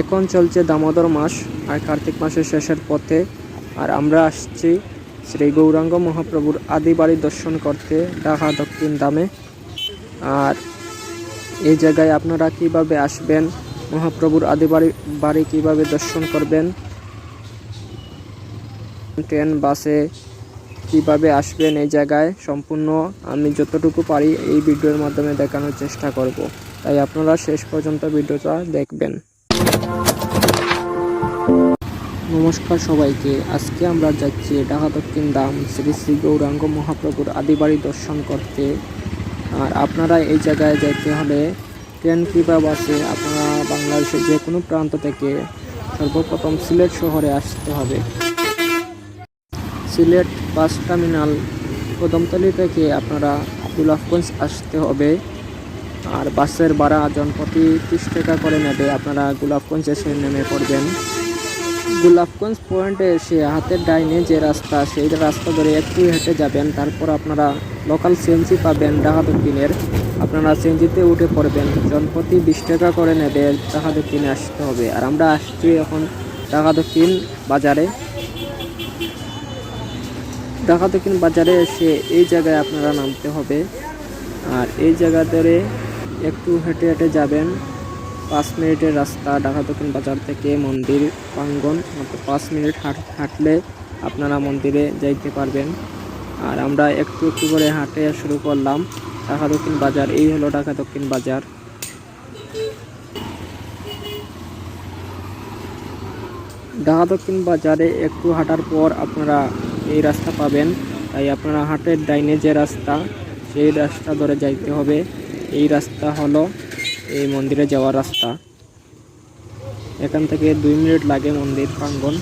এখন চলছে দামোদর মাস আর কার্তিক মাসের শেষের পথে। আর আমরা আসছি শ্রী গৌরাঙ্গ মহাপ্রভুর আদি বাড়ি দর্শন করতে ঢাকা দক্ষিণ দামে আর এই জায়গায় আপনারা কীভাবে আসবেন, মহাপ্রভুর আদি বাড়ি বাড়ি কীভাবে দর্শন করবেন, ট্রেন, বাসে কীভাবে আসবেন এই জায়গায় সম্পূর্ণ আমি যতটুকু পারি এই ভিডিওর মাধ্যমে দেখানোর চেষ্টা করব। তাই আপনারা শেষ পর্যন্ত ভিডিওটা দেখবেন। নমস্কার সবাইকে। আজকে আমরা যাচ্ছি ঢাকা দক্ষিণ দাম শ্রী শ্রী গৌরাঙ্গ মহাপ্রভুর আদিবাড়ি দর্শন করতে। আর আপনারা এই জায়গায় যেতে হলে ট্রেন কিংবা বাসে আপনারা বাংলাদেশের যে কোনো প্রান্ত থেকে সর্বপ্রথম সিলেট শহরে আসতে হবে। সিলেট বাস টার্মিনাল কদমতলি থেকে আপনারা গোলাপগঞ্জ আসতে হবে। আর বাসের ভাড়া জনপ্রতি ত্রিশ টাকা করে নেবে। আপনারা গোলাপগঞ্জ এসে নেমে পড়বেন। গোলাপগঞ্জ পয়েন্টে এসে হাতের ডাইনে যে রাস্তা, সেই রাস্তা ধরে একটু হেঁটে যাবেন, তারপর আপনারা লোকাল সিএনজি পাবেন ঢাকা দক্ষিণের আপনারা সিএনজিতে উঠে পড়বেন। জনপ্রতি বিশ টাকা করে নেবে দক্ষিণে আসতে হবে। আর আমরা আসছি এখন ঢাকা দক্ষিণ বাজারে। ঢাকা দক্ষিণ বাজারে এসে এই জায়গায় আপনারা নামতে হবে। আর এই জায়গা ধরে একটু হেঁটে হেঁটে যাবেন। পাঁচ মিনিটের রাস্তা, ঢাকা দক্ষিণ বাজার থেকে মন্দির প্রাঙ্গন মাত্র পাঁচ মিনিট হাঁট হাঁটলে আপনারা মন্দিরে যাইতে পারবেন। আর আমরা একটু একটু করে হাঁটে শুরু করলাম। ঢাকা দক্ষিণ বাজার, এই হলো ঢাকা দক্ষিণ বাজার। ঢাকা দক্ষিণ বাজারে একটু হাঁটার পর আপনারা এই রাস্তা পাবেন। তাই আপনারা হাটের ডাইনে যে রাস্তা, সেই রাস্তা ধরে যাইতে হবে। এই রাস্তা হলো এই মন্দিরে যাওয়ার রাস্তা। এখান থেকে দুই মিনিট লাগে মন্দির প্রাঙ্গন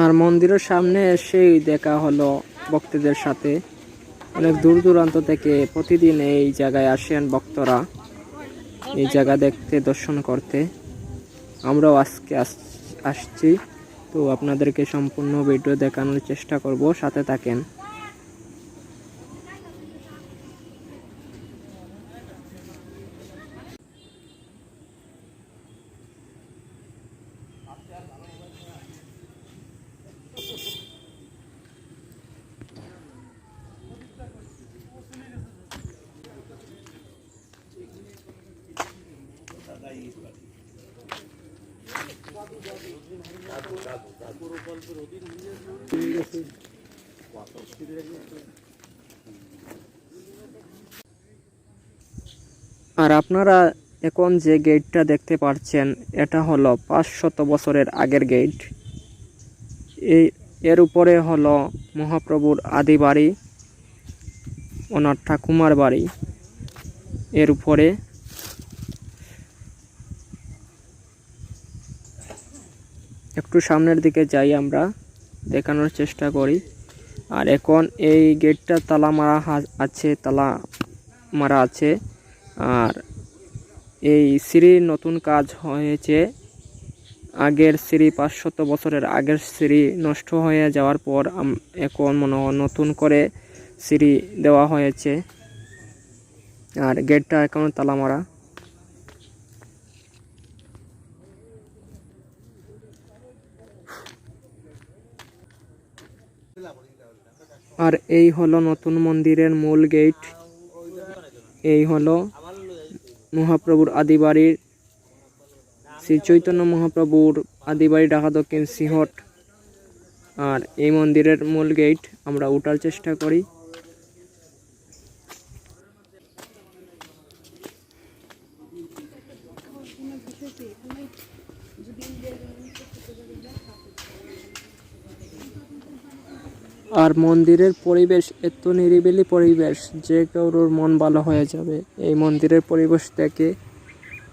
আর মন্দিরের সামনে এসেই দেখা হলো ভক্তদের সাথে। অনেক দূর দূরান্ত থেকে প্রতিদিন এই জায়গায় আসেন ভক্তরা। এই জায়গা দেখতে, দর্শন করতে। আমরাও আজকে আস- আসছি। তো আপনাদেরকে সম্পূর্ণ ভিডিও দেখানোর চেষ্টা করব, সাথে থাকেন। আর আপনারা এখন যে গেটটা দেখতে পাচ্ছেন এটা হলো পাঁচশত বছরের আগের গেট এই, এর উপরে হলো মহাপ্রভুর আদি বাড়ি, ওনার ঠাকুমার বাড়ি। এর উপরে একটু সামনের দিকে যাই আমরা, দেখানোর চেষ্টা করি। আর এখন এই গেটটা তালা মারা আছে, তালা মারা আছে। আর এই সিঁড়ির নতুন কাজ হয়েছে। আগের সিঁড়ি পাঁচশত বছরের আগের সিঁড়ি নষ্ট হয়ে যাওয়ার পর এখন মনে নতুন করে সিঁড়ি দেওয়া হয়েছে। আর গেটটা এখন তালা মারা। আর এই হলো নতুন মন্দিরের মূল গেট। এই হলো মহাপ্রভুর আদিবাড়ির শ্রী চৈতন্য মহাপ্রভুর আদিবাড়ি ঢাকা দক্ষিণ সিহট। আর এই মন্দিরের মূল গেট আমরা উঠার চেষ্টা করি। আর মন্দিরের পরিবেশ এত নিরিবিলি পরিবেশ যে কারোর মন ভালো হয়ে যাবে। এই মন্দিরের পরিবেশ থেকে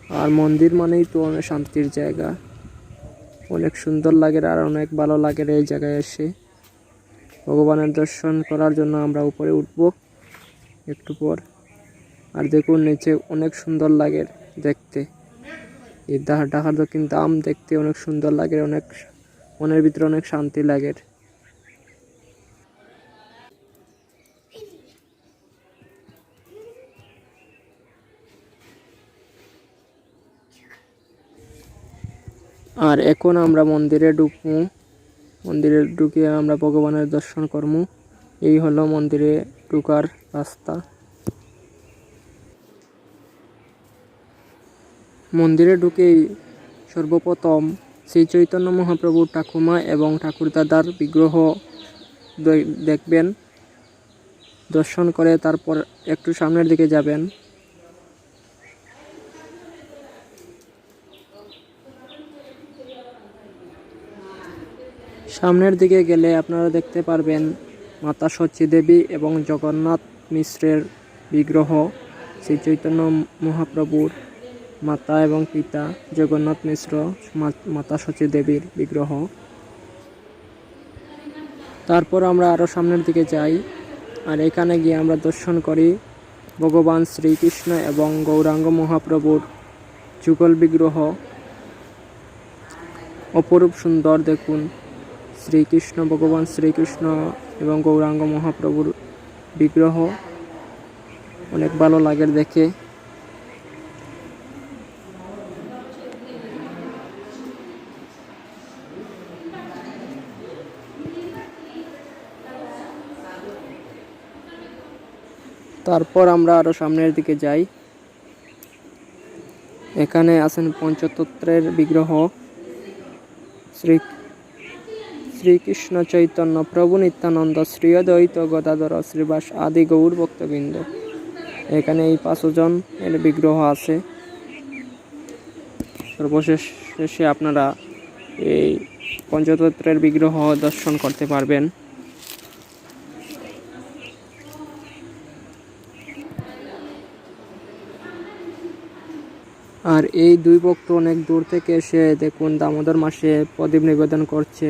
আর মন্দির মানেই তো অনেক শান্তির জায়গা। অনেক সুন্দর লাগে আর অনেক ভালো লাগে এই জায়গায় এসে। ভগবানের দর্শন করার জন্য আমরা উপরে উঠব একটু পর। আর দেখুন নিচে অনেক সুন্দর লাগে দেখতে। এই ঢাকার দক্ষিণ দাম দেখতে অনেক সুন্দর লাগে, অনেক মনের ভিতরে অনেক শান্তি লাগে। আর এখন আমরা মন্দিরে ঢুকবো। মন্দিরে ঢুকে আমরা ভগবানের দর্শন করব। এই হলো মন্দিরে ঢুকার রাস্তা। মন্দিরে ঢুকেই সর্বপ্রথম শ্রী চৈতন্য মহাপ্রভুর ঠাকুমা এবং ঠাকুরদাদার বিগ্রহ দেখবেন। দর্শন করে তারপর একটু সামনের দিকে যাবেন। সামনের দিকে গেলে আপনারা দেখতে পারবেন মাতা সচী দেবী এবং জগন্নাথ মিশ্রের বিগ্রহ, শ্রী চৈতন্য মহাপ্রভুর মাতা এবং পিতা জগন্নাথ মিশ্র মাতা সচী দেবীর বিগ্রহ। তারপর আমরা আরও সামনের দিকে যাই আর এখানে গিয়ে আমরা দর্শন করি ভগবান শ্রীকৃষ্ণ এবং গৌরাঙ্গ মহাপ্রভুর যুগল বিগ্রহ। অপরূপ সুন্দর দেখুন। শ্রীকৃষ্ণ, ভগবান শ্রীকৃষ্ণ এবং গৌরাঙ্গ মহাপ্রভুর বিগ্রহ। অনেক ভালো লাগে দেখে। তারপর আমরা আরও সামনের দিকে যাই। এখানে আছেন পঞ্চতত্ত্বের বিগ্রহ। শ্রী শ্রীকৃষ্ণ চৈতন্য, প্রভু নিত্যানন্দ শ্রী অদ্বৈত গদাধর, শ্রীবাস আদি গৌর ভক্তবৃন্দ। এখানে এই পাঁচজন এর বিগ্রহ আছে। সর্বশেষ শেষে আপনারা এই পঞ্চতত্ত্বের বিগ্রহ দর্শন করতে পারবেন। আর এই দুই ভক্ত অনেক দূর থেকে এসে দেখুন, দামোদর মাসে প্রদীপ নিবেদন করছে।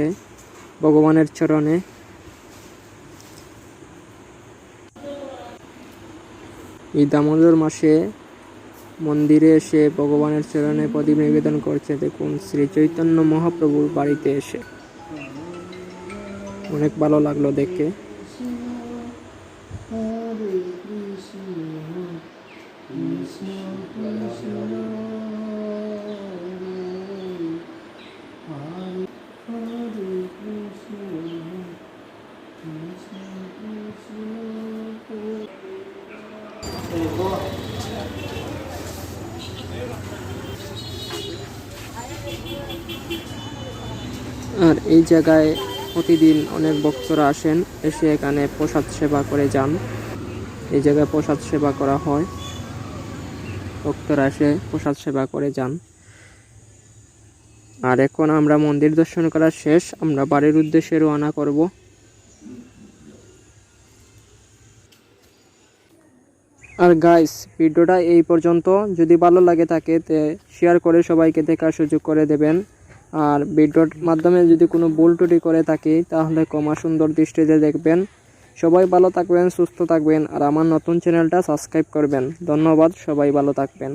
ভগবানের চরণে। এই দামোদর মাসে মন্দিরে এসে ভগবানের চরণে প্রদীপ নিবেদন করছে। দেখুন, শ্রী চৈতন্য মহাপ্রভুর বাড়িতে এসে। অনেক ভালো লাগল দেখে। আর এই জায়গায় প্রতিদিন অনেক ভক্তরা আসেন, এসে এখানে প্রসাদ সেবা করে যান। এই জায়গায় প্রসাদ সেবা করা হয়। ভক্তরা এসে প্রসাদ সেবা করে যান। আর এখন আমরা মন্দির দর্শন করা শেষ। আমরা বাড়ির উদ্দেশ্যে রওনা করব। আর গাইস ভিডিওটা এই পর্যন্ত। যদি ভালো লাগে থাকে, তে শেয়ার করে সবাইকে দেখার সুযোগ করে দেবেন। আর ভিডিওর মাধ্যমে যদি কোনো ভুল টুটি করে থাকি, তাহলে কমা সুন্দর দৃষ্টিতে দেখবেন। সবাই ভালো থাকবেন, সুস্থ থাকবেন, আর আমার নতুন চ্যানেলটা সাবস্ক্রাইব করবেন। ধন্যবাদ, সবাই ভালো থাকবেন।